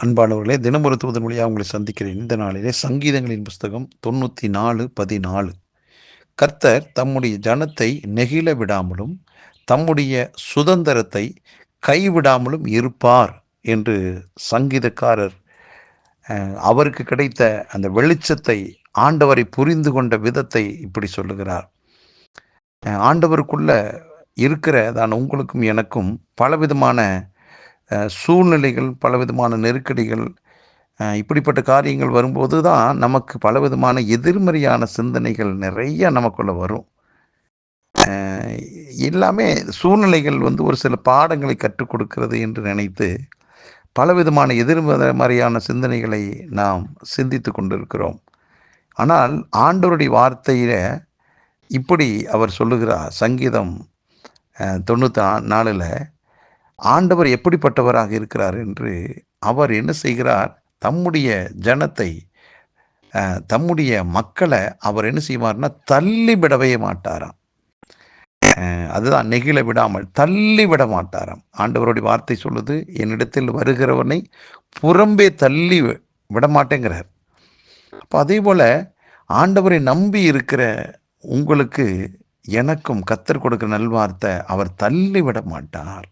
அன்பானவர்களே தினமொரு தூதன் வழியாக உங்களை சந்திக்கிறேன். இந்த நாளிலே சங்கீதங்களின் புஸ்தகம் தொண்ணூற்றி நாலு பதினாலு. கர்த்தர் தம்முடைய ஜனத்தை நெகிழ விடாமலும் தம்முடைய சுதந்திரத்தை கைவிடாமலும் இருப்பார் என்று சங்கீதக்காரர் அவருக்கு கிடைத்த அந்த வெளிச்சத்தை ஆண்டவரை புரிந்து கொண்ட விதத்தை இப்படி சொல்லுகிறார். ஆண்டவருக்குள்ள இருக்கிற தான் உங்களுக்கும் எனக்கும் பலவிதமான சூழ்நிலைகள் பலவிதமான நெருக்கடிகள் இப்படிப்பட்ட காரியங்கள் வரும்போது தான் நமக்கு பலவிதமான எதிர்மறையான சிந்தனைகள் நிறைய நமக்குள்ளே வரும். எல்லாமே சூழ்நிலைகள் வந்து ஒரு சில பாடங்களை கற்றுக் கொடுக்கிறது என்று நினைத்து பலவிதமான எதிர்மறையான சிந்தனைகளை நாம் சிந்தித்து கொண்டிருக்கிறோம். ஆனால் ஆண்டோருடைய வார்த்தையில் இப்படி அவர் சொல்லுகிறார் சங்கீதம் தொண்ணூற்றி நாலில் ஆண்டவர் எப்படிப்பட்டவராக இருக்கிறார் என்று அவர் என்ன செய்கிறார்? தம்முடைய ஜனத்தை தம்முடைய மக்களை அவர் என்ன செய்வார்னா தள்ளிவிடவே மாட்டாராம். அதுதான் நெகிழ விடாமல் தள்ளி விட மாட்டாராம். ஆண்டவருடைய வார்த்தை சொல்லுது என்னிடத்தில் வருகிறவனை புறம்பே தள்ளி விடமாட்டேங்கிறார். விட மாட்டேங்கிறார் அப்போ அதே போல் ஆண்டவரை நம்பி இருக்கிற உங்களுக்கு எனக்கும் கத்தர் கொடுக்கிற நல்வார்த்தை அவர் தள்ளி விட மாட்டார்.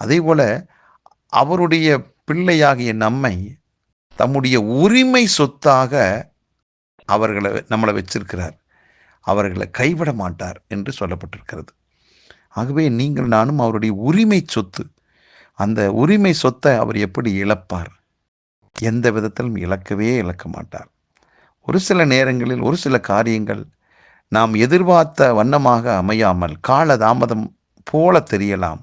அதே போல அவருடைய பிள்ளையாகிய நம்மை தம்முடைய உரிமை சொத்தாக அவர்களை நம்மளை வச்சிருக்கிறார். அவர்களை கைவிட மாட்டார் என்று சொல்லப்பட்டிருக்கிறது. ஆகவே நீங்கள் நானும் அவருடைய உரிமை சொத்து அந்த உரிமை சொத்தை அவர் எப்படி இழப்பார்? எந்த விதத்திலும் இழக்கவே இழக்க மாட்டார். ஒரு சில நேரங்களில் ஒரு சில காரியங்கள் நாம் எதிர்பார்த்த வண்ணமாக அமையாமல் கால தாமதம் போல தெரியலாம்.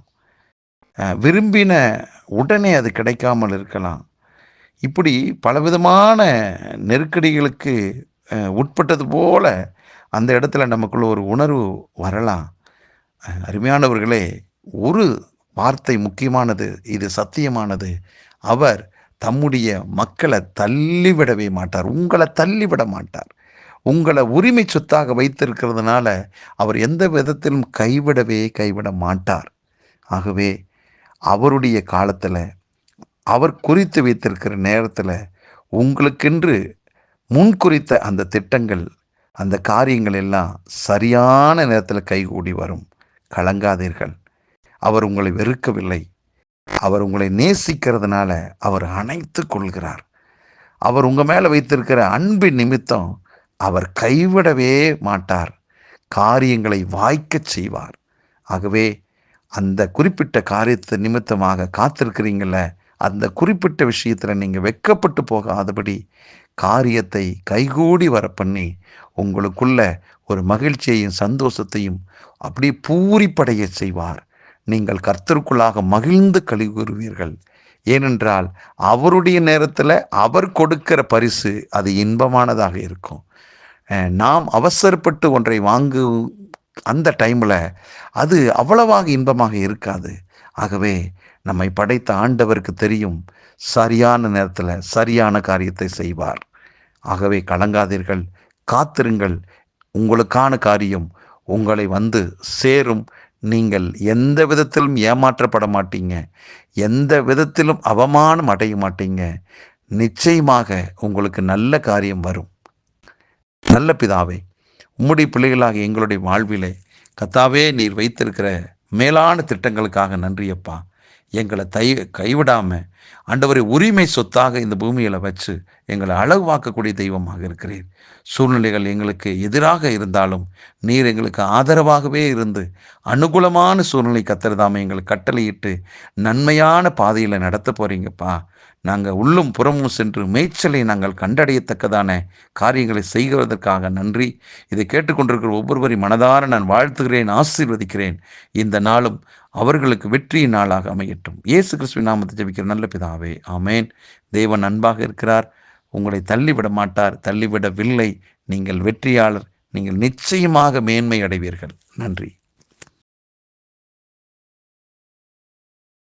விரும்பின உடனே அது கிடைக்காமல் இருக்கலாம். இப்படி பலவிதமான நெருக்கடிகளுக்கு உட்பட்டது போல அந்த இடத்துல நமக்குள்ள ஒரு உணர்வு வரலாம். அருமையானவர்களே ஒரு வார்த்தை முக்கியமானது இது சத்தியமானது. அவர் தம்முடைய மக்களை தள்ளிவிடவே மாட்டார் உங்களை தள்ளிவிட மாட்டார். உங்களை உரிமை சொத்தாக வைத்திருக்கிறதுனால அவர் எந்த விதத்திலும் கைவிடவே கைவிட மாட்டார். ஆகவே அவருடைய காலத்தில் அவர் குறித்து வைத்திருக்கிற நேரத்தில் உங்களுக்கென்று முன் குறித்த அந்த திட்டங்கள் அந்த காரியங்கள் எல்லாம் சரியான நேரத்தில் கைகூடி வரும். கலங்காதீர்கள். அவர் உங்களை வெறுக்கவில்லை. அவர் உங்களை நேசிக்கிறதுனால அவர் அணைத்து கொள்கிறார். அவர் உங்கள் மேலே வைத்திருக்கிற அன்பின் நிமித்தம் அவர் கைவிடவே மாட்டார். காரியங்களை வாய்க்கச் செய்வார். ஆகவே அந்த குறிப்பிட்ட காரியத்தை நிமித்தமாக காத்திருக்கிறீங்கள அந்த குறிப்பிட்ட விஷயத்தில் நீங்கள் வெட்கப்பட்டு போகாதபடி காரியத்தை கைகூடி வர பண்ணி உங்களுக்குள்ள ஒரு மகிழ்ச்சியையும் சந்தோஷத்தையும் அப்படியே பூரிப்படைய செய்வார். நீங்கள் கர்த்தருக்குள்ளாக மகிழ்ந்து களி கூறுவீர்கள் ஏனென்றால் அவருடைய நேரத்தில் அவர் கொடுக்கிற பரிசு அது இன்பமானதாக இருக்கும். நாம் அவசரப்பட்டு ஒன்றை வாங்கு அந்த டைமில் அது அவ்வளவாக இன்பமாக இருக்காது. ஆகவே நம்மை படைத்த ஆண்டவருக்கு தெரியும் சரியான நேரத்தில் சரியான காரியத்தை செய்வார். ஆகவே கலங்காதீர்கள் காத்திருங்கள். உங்களுக்கான காரியம் உங்களை வந்து சேரும். நீங்கள் எந்த விதத்திலும் ஏமாற்றப்பட மாட்டீங்க. எந்த விதத்திலும் அவமானம் அடைய மாட்டீங்க. நிச்சயமாக உங்களுக்கு நல்ல காரியம் வரும். நல்ல பிதாவே உம்முடைய பிள்ளைகளாக எங்களுடைய வாழ்விலே கத்தாவே நீர் வைத்திருக்கிற மேலான திட்டங்களுக்காக நன்றியப்பா. எங்களை தை கைவிடாம ஆண்டவரை உரிமை சொத்தாக இந்த பூமியில் வச்சு எங்களை அழகுவாக்கக்கூடிய தெய்வமாக இருக்கிறீர். சூழ்நிலைகள் எங்களுக்கு எதிராக இருந்தாலும் நீர் எங்களுக்கு ஆதரவாகவே இருந்து அனுகூலமான சூழ்நிலை கத்திரதாம எங்களுக்கு கட்டளையிட்டு நன்மையான பாதையில் நடத்த போறீங்கப்பா. நாங்கள் உள்ளும் புறமும் சென்று மேய்ச்சலை நாங்கள் கண்டடையத்தக்கதான காரியங்களை செய்கிறதற்காக நன்றி. இதை கேட்டுக்கொண்டிருக்கிற ஒவ்வொருவரையும் மனதார நான் வாழ்த்துகிறேன் ஆசீர்வதிக்கிறேன். இந்த நாளும் அவர்களுக்கு வெற்றியின் நாளாக அமையட்டும். இயேசு கிறிஸ்துவின் நாமத்தை ஜெபிக்கிற நல்ல பிதாவே ஆமேன். தேவன் அன்பாக இருக்கிறார். உங்களை தள்ளிவிட மாட்டார் தள்ளிவிடவில்லை. நீங்கள் வெற்றியாளர் நீங்கள் நிச்சயமாக மேன்மை அடைவீர்கள். நன்றி.